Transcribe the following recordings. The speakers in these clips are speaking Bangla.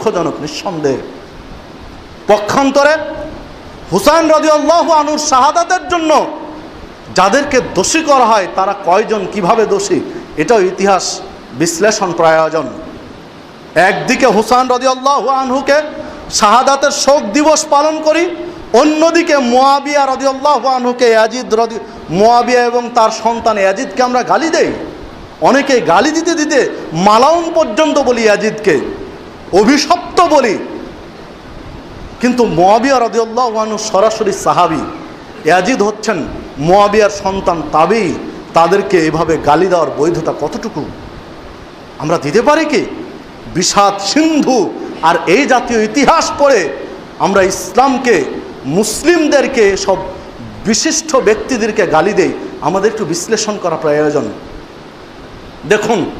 দুঃখজনক, নিঃসন্দেহে। পক্ষান্তরে হুসাইন রাজিউল্লাহ আনুর শাহাদাতের জন্য যাদেরকে দোষী করা হয়, তারা কয়জন, কীভাবে দোষী, এটাও ইতিহাস বিশ্লেষণ প্রয়োজন। একদিকে হুসাইন রাজিউল্লাহ আনহুকে শাহাদাতের শোক দিবস পালন করি, অন্যদিকে মোয়াবিয়া রদিউল্লাহ আনহুকে ইয়াজিদ রদি, মোয়াবিয়া এবং তার সন্তান ইয়াজিদকে আমরা গালি দেই। অনেকে গালি দিতে দিতে মালাউন পর্যন্ত বলি ইয়াজিদকে। অভিশপ্ত বলি। কিন্তু মোয়াবিয়া রদিউল্লাহ আনহু সরাসরি সাহাবি ইয়াজিদ হচ্ছেন মোয়াবিয়ার সন্তান তাবেই তাদেরকে এভাবে গালি দেওয়ার বৈধতা কতটুকু? আমরা দিতে পারি কি? বিষাদ, সিন্ধু আর এই জাতীয় ইতিহাস পড়ে আমরা ইসলামকে, মুসলিমদেরকে, সব বিশিষ্ট ব্যক্তিদেরকে গালি দেই। আমাদের একটু বিশ্লেষণ করা প্রয়োজন। দেখুন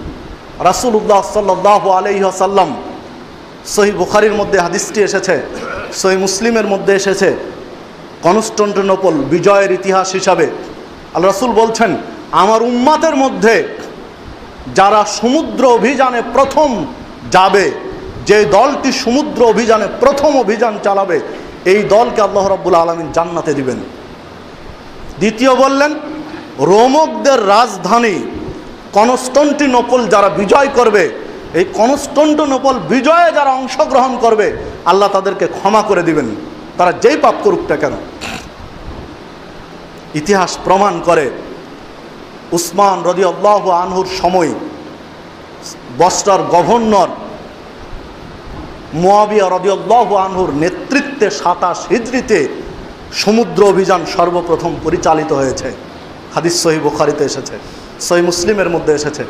রাসুল্লাহ সাল্লাহ আলহিহাসাল্লাম সহি বুখারির মধ্যে হাদিসটি এসেছে, সহি মুসলিমের মধ্যে এসেছে, কনস্টন্টিনোপল, বিজয়ের ইতিহাস হিসাবে। আল রাসুল বলছেন, আমার উম্মাতের মধ্যে যারা সমুদ্র অভিযানে প্রথম যাবে, যে দলটি সমুদ্র অভিযানে প্রথম অভিযান চালাবে, এই দলকে আল্লাহ রব্বুল আলমিন জান্নাতে দিবেন। দ্বিতীয় বললেন, রোমকদের রাজধানী কনস্টন্টিনোপল যারা বিজয় করবে এই কনস্টন্টিনোপল বিজয়ে যারা অংশগ্রহণ করবে, আল্লাহ তাদেরকে ক্ষমা করে দিবেন। তারা যেই পাপ করুকটা কেন। ইতিহাস প্রমাণ করে, উসমান রদি আল্লাহ আনহুর সময় বস্টার গভর্নর মোয়াবিয়া রদিউল্লাহ আনহুর নেতৃত্বে সাতাশ হিজড়িতে সমুদ্র অভিযান সর্বপ্রথম পরিচালিত হয়েছে। হাদিস সহি বুখারিতে এসেছে, সহি মুসলিমের মধ্যে এসেছে।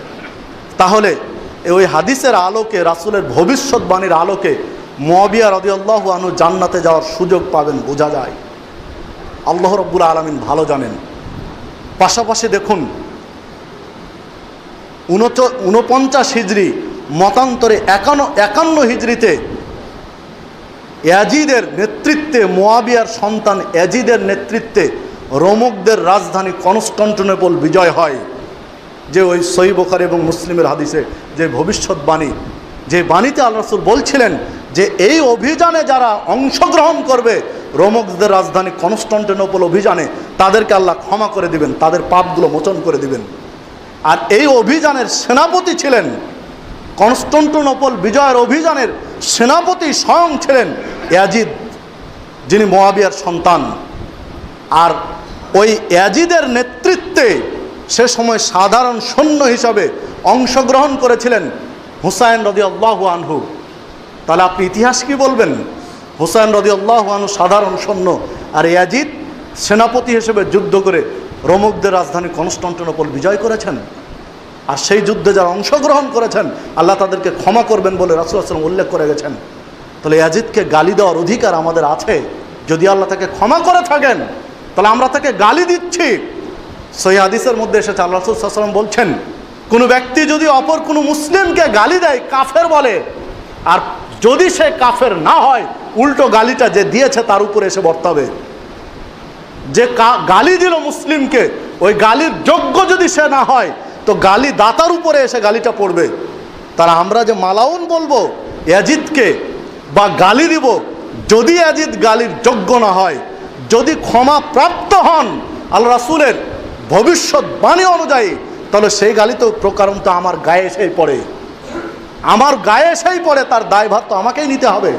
তাহলে ওই হাদিসের আলোকে, রাসুলের ভবিষ্যৎবাণীর আলোকে মোয়াবিয়া রদিউল্লাহ আনু জান্নাতে যাওয়ার সুযোগ পাবেন বোঝা যায়। আল্লাহ রব্বুল আলমিন ভালো জানেন। পাশাপাশি দেখুন, উনচ, উনপঞ্চাশ হিজড়ি মতান্তরে একান্ন একান্ন হিজড়িতে অ্যাজিদের নেতৃত্বে, মোয়াবিয়ার সন্তান অ্যাজিদের নেতৃত্বে রোমকদের রাজধানী কনস্টন্টিনোপল বিজয় হয়। যে ওই সই বোখার এবং মুসলিমের হাদিসে যে ভবিষ্যৎবাণী, যে বাণীতে আল্লাহ রসুল বলছিলেন যে এই অভিযানে যারা অংশগ্রহণ করবে, রোমকদের রাজধানী কনস্টন্টিনোপল অভিযানে তাদেরকে আল্লাহ ক্ষমা করে দিবেন, তাদের পাপগুলো মোচন করে দিবেন। আর এই অভিযানের সেনাপতি ছিলেন, কনস্টন্টিনোপল বিজয়ের অভিযানের সেনাপতি স্বয়ং ছিলেন ইয়াজিদ, যিনি মোয়াবিয়ার সন্তান। আর ওই ইয়াজিদের নেতৃত্বে সে সময় সাধারণ সৈন্য হিসাবে অংশগ্রহণ করেছিলেন হুসাইন রদি আল্লাহ আনহু। তাহলে আপনি ইতিহাস কি বলবেন? হুসাইন রদি আল্লাহ আনহু সাধারণ সৈন্য আর ইয়াজিদ সেনাপতি হিসেবে যুদ্ধ করে রোমকদের রাজধানী কনস্টন্টিনোপল বিজয় করেছেন। আর সেই যুদ্ধে যারা অংশগ্রহণ করেছেন, আল্লাহ তাদেরকে ক্ষমা করবেন বলে রাসুল আসলাম উল্লেখ করে গেছেন। তাহলে ইয়াজিদকে গালি দেওয়ার অধিকার আমাদের আছে। যদি আল্লাহ তাকে ক্ষমা করে থাকেন, তাহলে আমরা তাকে গালি দিচ্ছি। সহি হাদিসের মধ্যে এসেছে, আল্লাহ রসুলাম বলছেন, কোনো ব্যক্তি যদি অপর কোনো মুসলিমকে গালি দেয়, কাফের বলে, আর যদি সে কাফের না হয়, উল্টো গালিটা যে দিয়েছে তার উপরে এসে বর্তাবে। যে গালি দিল মুসলিমকে, ওই গালির যোগ্য যদি সে না হয়, তো গালি দাতার উপরে এসে গালিটা পড়বে। তারা আমরা যে মালাউন বলব অ্যাজিদকে বা গালি দিব, যদি অ্যাজিদ গালির যোগ্য না হয়, যদি ক্ষমা প্রাপ্ত হন আল রাসুলের ভবিষ্যৎবাণী অনুযায়ী, তাহলে সেই গালি তো প্রকারণ তো আমার গায়ে এসেই পড়ে। আমার গায়ে এসেই পড়ে, তার দায়ভার তো আমাকেই নিতে হবে।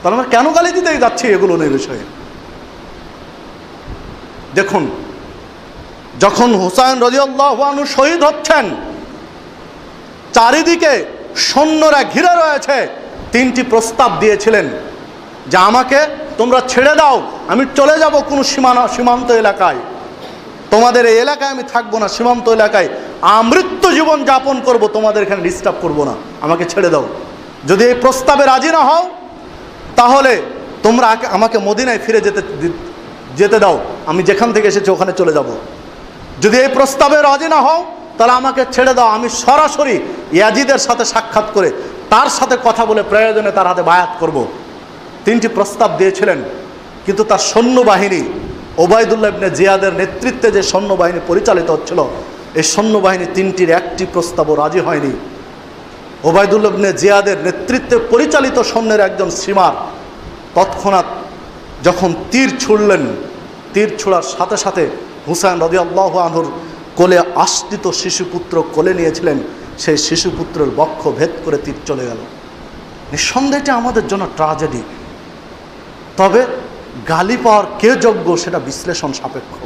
তাহলে আমরা কেন গালি দিতেই যাচ্ছি এগুলো নিয়ে বিষয়ে? দেখুন, যখন হুসাইন রাজিউল্লাহানু শহীদ হচ্ছেন, চারিদিকে সৈন্যরা ঘিরে রয়েছে, তিনটি প্রস্তাব দিয়েছিলেন যে আমাকে তোমরা ছেড়ে দাও, আমি চলে যাব কোনো সীমানা সীমান্ত এলাকায়। তোমাদের এই এলাকায় আমি থাকব না, সীমান্ত এলাকায় আমৃত্য জীবন যাপন করব, তোমাদের এখানে ডিস্টার্ব করব না। আমাকে ছেড়ে দাও। যদি এই প্রস্তাবে রাজি না হও, তাহলে তোমরা আমাকে মদিনায় ফিরে যেতে যেতে দাও। আমি যেখান থেকে এসেছি ওখানে চলে যাব। যদি এই প্রস্তাবে রাজি না হও, তাহলে আমাকে ছেড়ে দাও। আমি সরাসরি ইয়াজিদের সাথে সাক্ষাৎ করে তার সাথে কথা বলে প্রয়োজনে তার হাতে বায়াত করব। তিনটি প্রস্তাব দিয়েছিলেন, কিন্তু তার সৈন্যবাহিনী ওবায়দুল্লাহ ইবনে জিয়াদের নেতৃত্বে যে সৈন্যবাহিনী পরিচালিত হচ্ছিল, এই সৈন্যবাহিনী তিনটির একটি প্রস্তাবও রাজি হয়নি। ওবায়দুল্লবনে জিয়াদের নেতৃত্বে পরিচালিত সৈন্যের একজন সীমার তৎক্ষণাৎ যখন তীর ছুড়লেন, তীর ছোড়ার সাথে সাথে হুসাইন রদি আল্লাহ আনহুর কোলে আশ্রিত শিশুপুত্র কোলে নিয়েছিলেন, সেই শিশুপুত্রের বক্ষ ভেদ করে তীর চলে গেল। নিঃসন্দেহে এটা আমাদের জন্য ট্রাজেডি তবে গালি পাওয়ার কে যোগ্য সেটা বিশ্লেষণ সাপেক্ষ।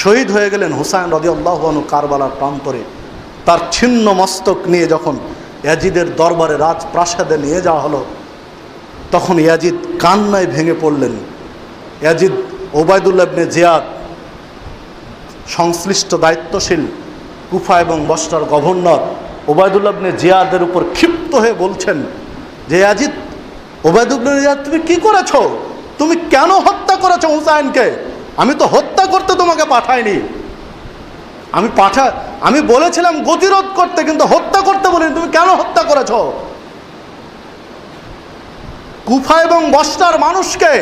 শহীদ হয়ে গেলেন হুসাইন রদি আল্লাহানু কারবালার প্রান্তরে। তার ছিন্ন মস্তক নিয়ে যখন ইয়াজিদের দরবারে রাজপ্রাসাদে নিয়ে যাওয়া হলো, তখন ইয়াজিদ কান্নায় ভেঙে পড়লেন। ইয়াজিদ ওবায়দুল্লাবনে জিয়াদ সংশ্লিষ্ট দায়িত্বশীল কুফা এবং বস্টার গভর্নর ওবায়দুল্লাবনে জিয়াদের উপর ক্ষিপ্ত হয়ে বলছেন যে, ইয়াজিদ ওবায়দুল্লাহ জিয়াদ তুমি কি করেছ? তুমি কেন হত্যা করেছ হুসাইনকে? আমি তো হত্যা করতে তোমাকে পাঠাইনি। আমি পাঠা, আমি বলেছিলাম গতিরোধ করতে, কিন্তু হত্যা করতে বলিনি। তুমি কেন হত্যা করেছ? কুফা এবং বস্তার মানুষকে,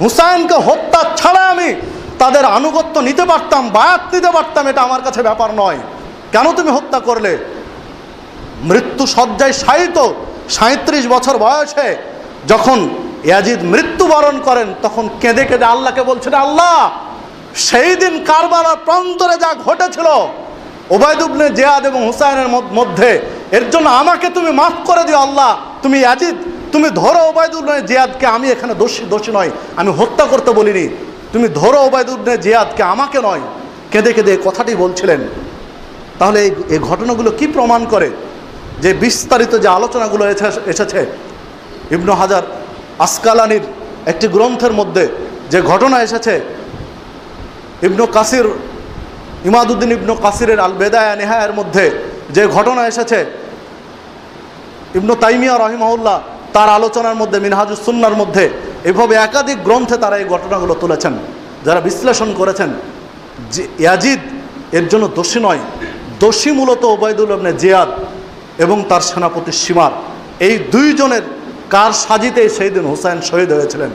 হুসাইনকে হত্যা ছাড়া আমি তাদের আনুগত্য নিতে পারতাম, বায়াত নিতে পারতাম, এটা আমার কাছে ব্যাপার নয়। কেন তুমি হত্যা করলে? মৃত্যু সজ্জায় শায়িত সাঁত্রিশ বছর বয়সে যখন ইয়াজিদ মৃত্যুবরণ করেন, তখন কেঁদে কেঁদে আল্লাহকে বলছেন, আল্লাহ, সেই দিন কারবালার প্রান্তরে যা ঘটেছিল ওবায়দুবনে জিয়াদ এবং হুসাইনের মধ্যে, এর জন্য আমাকে তুমি মাফ করে দিও, আল্লাহ। তুমি ইয়াজিদ, তুমি ধরো ওবায়দুল্লাহ জিয়াদকে, আমি এখানে দোষী দোষী নয়, আমি হত্যা করতে বলিনি। তুমি ধরো ওবায়দুল্লাহ জিয়াদকে, আমাকে নয়। কেঁদে কেঁদে কথাটি বলছিলেন। তাহলে এই ঘটনাগুলো কি প্রমাণ করে? যে বিস্তারিত যে আলোচনাগুলো এসে- এসেছে ইবনু হাজার আসকালানির একটি গ্রন্থের মধ্যে যে ঘটনা এসেছে, ইবনু কাসির, ইমাদুদ্দিন ইবনু কাসিরের আল বেদায়া নেহায়ের মধ্যে যে ঘটনা এসেছে, ইবনু তাইমিয়া রহিমাউল্লাহ তার আলোচনার মধ্যে, মিনহাজুস সুন্নার মধ্যে এভাবে একাধিক গ্রন্থে তারা এই ঘটনাগুলো তুলেছেন। যারা বিশ্লেষণ করেছেন, যে ইয়াজিদ এর জন্য দোষী নয়, দোষী মূলত ওবায়দুল আবনে জিয়াদ এবং তার সেনাপতি সীমার এই দুইজনের কার সাজিতে সেই দিন হুসাইন শহীদ হয়েছিলেন?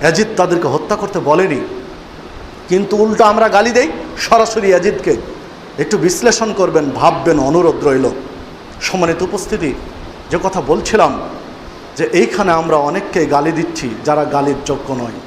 অ্যাজিদ তাদেরকে হত্যা করতে বলেনি। কিন্তু উল্টো আমরা গালি দেই, সরাসরি অ্যাজিদকে একটু বিশ্লেষণ করবেন, ভাববেন অনুরোধ রইল। সম্মানিত উপস্থিতি, যে কথা বলছিলাম, যে এইখানে আমরা অনেককেই গালি দিচ্ছি যারা গালির যোগ্য নয়।